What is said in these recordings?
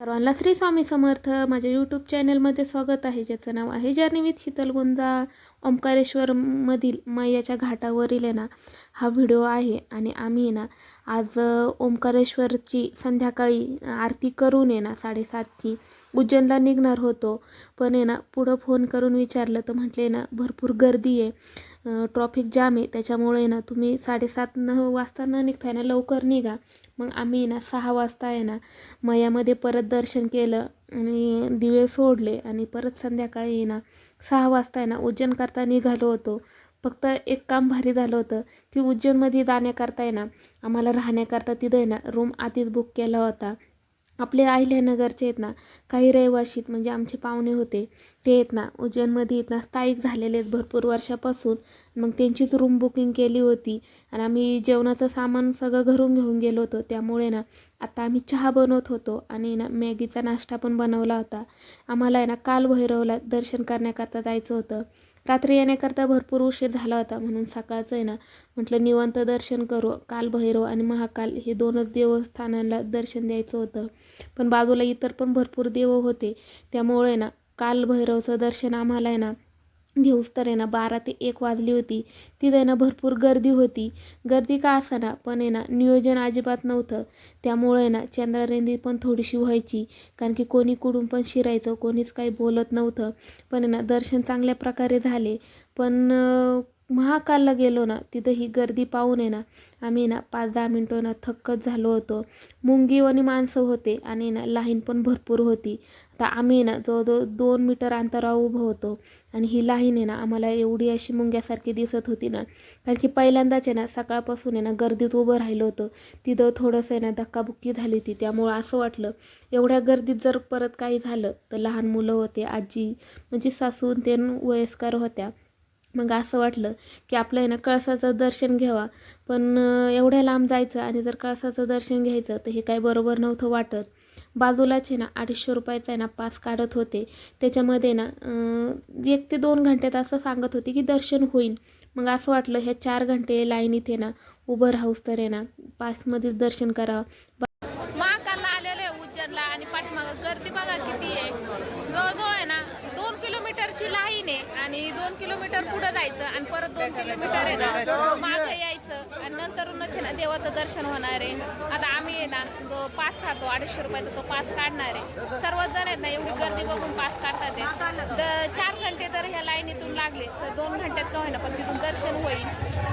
सर्वांना श्री स्वामी समर्थ. माझ्या यूट्यूब चॅनलमध्ये स्वागत आहे. ज्याचं नाव आहे जर्नी विथ शीतल गुंजाळ. ओंकारेश्वरमधील मैयाच्या घाटावरील आहे ना हा व्हिडिओ आहे आणि आम्ही आहे ना आज ओंकारेश्वरची संध्याकाळी आरती करून आहे ना साडेसातची उज्जैनला निघणार होतो. पण आहे ना पुढं फोन करून विचारलं तर म्हटले ना भरपूर गर्दी आहे. ट्रॉफिक जाम आहे त्याच्यामुळे ना तुम्ही साडेसात न वाजता न निघताय ना लवकर निघा. मग आम्ही ना सहा वाजता आहे ना मयामध्ये परत दर्शन केलं आणि दिवे सोडले आणि परत संध्याकाळी ना सहा वाजता आहे ना उज्जैन करता निघालो होतो. फक्त एक काम भारी झालं होतं की उज्जैनमध्ये जाण्याकरता आहे ना आम्हाला राहण्याकरता तिथं आहे ना रूम आधीच बुक केला होता. आपले अहिल्यानगरचे आहेत ना काही रहिवाशीत म्हणजे आमचे पाहुणे होते ते आहेत ना उज्जैनमध्ये आहेत ना स्थायिक झालेले आहेत भरपूर वर्षापासून. मग त्यांचीच रूम बुकिंग केली होती आणि आम्ही जेवणाचं सामान सगळं घरून घेऊन गेलो होतो. त्यामुळे ना आता आम्ही चहा बनवत होतो आणि ना मॅगीचा नाश्ता पण बनवला होता. आम्हाला आहे ना काल भैरवला दर्शन करण्याकरता जायचं होतं. रात्री येण्याकरता भरपूर उशीर झाला होता म्हणून सकाळचं आहे ना म्हटलं निवंत दर्शन करू. काल भैरव आणि महाकाल हे दोनच देवस्थानांना दर्शन द्यायचं होतं. पण बाजूला इतर पण भरपूर देव होते. त्यामुळे ना काल भैरवचं दर्शन आम्हाला आहे ना घेऊस तर आहे ना बारा ते एक वाजली होती. तिथं आहे ना भरपूर गर्दी होती. गर्दी का असाना पण आहे ना नियोजन अजिबात नव्हतं. त्यामुळे ना चंद्रारेंदी पण थोडीशी व्हायची. कारण की कोणी कुठून पण शिरायचं कोणीच काही बोलत नव्हतं. पण आहे ना दर्शन चांगल्या प्रकारे झाले. पण महाकालला गेलो ना तिथं ही गर्दी पाहून आहे ना आम्ही ना पाच दहा मिनटं ना थक्कच झालो होतो. मुंगीवानी माणसं होते आणि ना लाईन पण भरपूर होती. आता आम्ही ना जवळजवळ दोन मीटर अंतरावर उभं होतो आणि ही लाईन आहे ना आम्हाला एवढी अशी मुंग्यासारखी दिसत होती ना कारण की पहिल्यांदाच आहे ना सकाळपासून आहे ना गर्दीत उभं राहिलं होतं. तिथं थोडंसं आहे ना धक्काबुक्की झाली होती त्यामुळं असं वाटलं एवढ्या गर्दीत जर परत काही झालं तर लहान मुलं होते आजी म्हणजे सासून ते वयस्कर होत्या. मग असं वाटलं की आपलं आहे ना कळसाचं दर्शन घ्यावा. पण एवढ्या लांब जायचं आणि जर कळसाचं दर्शन घ्यायचं तर हे काय बरोबर नव्हतं वाटत. बाजूलाच आहे ना अडीचशे रुपयाचा आहे ना पास काढत होते. त्याच्यामध्ये ना एक ते दोन घंट्यात असं सांगत होते की दर्शन होईल मग असं वाटलं ह्या चार घंटे लाईनीत आहे ना उभं राहूस तर आहे ना पासमध्येच दर्शन करावं महाकालला आलेलो आहे उज्जैनला आणि पाठीमागं गर्दी बघा किती आहे. जवळजवळ आहे ना दोन किलोमीटरची लाईन आहे आणि दोन किलोमीटर पुढं जायचं आणि परत दोन किलोमीटर आहे ना मागं यायचं आणि नंतरूनच आहे ना देवाचं दर्शन होणार आहे. आता आम्ही आहे ना जो पास खातो अडीचशे रुपयाचा तो पास काढणार आहे. सर्वच जण आहेत ना एवढी गर्दी बघून पास काढतात आहे. चार घंटे जर ह्या लाईनीतून लागले तर दोन घंट्यात का होईना पण तिथून दर्शन होईल.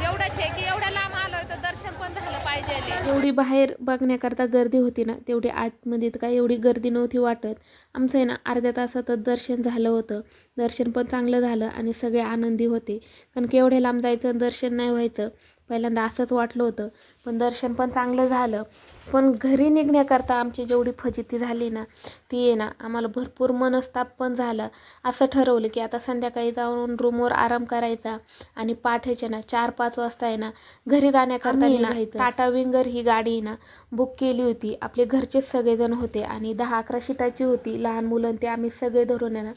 एवढंच आहे की एवढ्या लांब आला तर दर्शन पण झालं पाहिजे एवढी बाहेर बघण्याकरता गर्दी होती ना तेवढी आतमध्ये तर काय एवढी गर्दी नव्हती वाटत. आमचं आहे ना अर्ध्या तासातच दर्शन झालं होतं. दर्शन पण चांगलं झालं आणि सगळे आनंदी होते. कारण की एवढ्या लांब जायचं आणि दर्शन नाही व्हायचं. पहिल्यांदा असंच वाटलं होतं पण दर्शन पण चांगलं झालं. पण घरी निघण्याकरता आमची जेवढी फजिती झाली ना ती आहे ना आम्हाला भरपूर मनस्ताप पण झाला. असं ठरवलं की आता संध्याकाळी जाऊन रूमवर आराम करायचा आणि पाठचे ना चार पाच वाजता आहे ना घरी जाण्याकरता निघायचं. टाटा विंगर ही गाडी ना बुक केली होती. आपले घरचेच सगळेजण होते आणि दहा अकरा सीटाची होती लहान मुलं ते आम्ही सगळे धरून आहे ना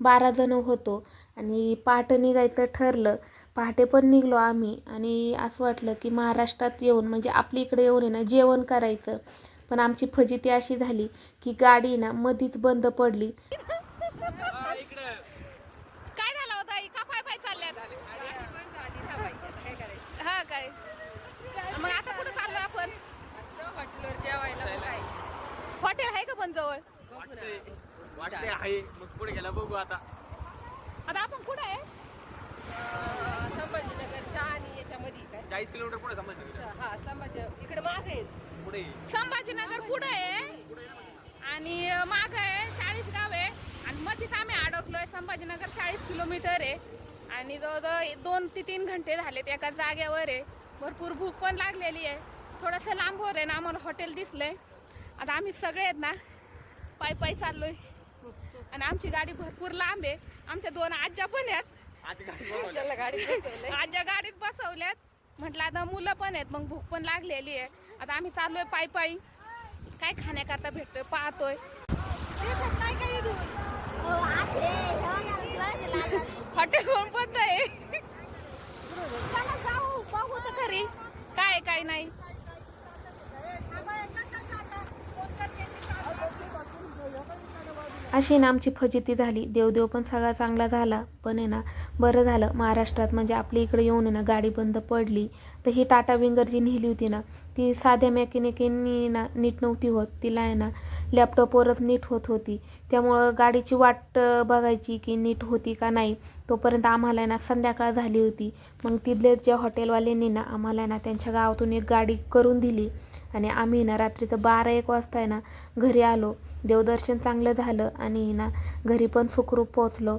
बारा जण होतो. आणि पहाटे निघायचं ठरलं. पहाटे पण निघलो आम्ही. आणि असं वाटलं की महाराष्ट्रात येऊन म्हणजे आपल्या इकडे येऊन आहे ना जेवण करायचं. पण आमची फजिती अशी झाली की गाडी ना मधीच बंद पडली. काय झालं होतं आई का पाय पाय चालल्यात? हा काय? मग आता कुठं चाललो आपण? हॉटेलवर जेवायला मग काय हॉटेल आहे का पण जवळ? वाटतंय वाटते आहे. मग पुढे गेला बघू आता. आता आपण कुठं आहे? अं, संभाजीनगरच्या आणि याच्यामध्ये काय? चाळीस किलोमीटर पुढे अच्छा, हा संभाजी इकडे मागे आहेत. पुढे. संभाजीनगर पुढं आहे आणि माग आहे चाळीस गाव आहे. आणि मध्येच आम्ही अडकलोय संभाजीनगर चाळीस किलोमीटर आहे. आणि जवळजवळ दोन ते तीन घंटे झालेत एका जाग्यावर आहे. भरपूर भूक पण लागलेली आहे. थोडंसं लांबवर आहे ना आम्हाला हॉटेल दिसलंय. आता आम्ही सगळे आहेत ना पायी पायी चाललोय. आणि आमची गाडी भरपूर लांब आहे. आमच्या दोन आज्या पण आहेत. आज्या गाडीत बसवल्यात. म्हटलं आता मुलं पण आहेत मग भूक पण लागलेली आहे. आता आम्ही चाललोय पायी पायी काय खाण्याकरता भेटतोय? पाहतोय. हॉटेल पण बंद आहे चला जाऊ बघू तर खरी काय आहे, काय नाही अशी ना आमची फजिती झाली. देवदेव पण सगळा चांगला झाला. पण आहे ना बरं झालं. महाराष्ट्रात म्हणजे आपल्या इकडे येऊन आहे ना गाडी बंद पडली. तर ही टाटा विंगर जी नेली होती ना. ती साध्या मेकॅनिकींनी ना नीट नव्हती होत. तिला आहे ना लॅपटॉपवरच नीट होत होती. त्यामुळं गाडीची वाट बघायची की नीट होती का नाही. तोपर्यंत आम्हाला आहे ना संध्याकाळ झाली होती. मग तिथले ज्या हॉटेलवाल्यांनी ना आम्हाला आहे ना त्यांच्या गावातून एक गाडी करून दिली. आणि आम्ही ना रात्रीचं बारा एक वाजता आहे ना घरी आलो. देवदर्शन चांगलं झालं आणि ना घरी पण सुखरूप पोचलो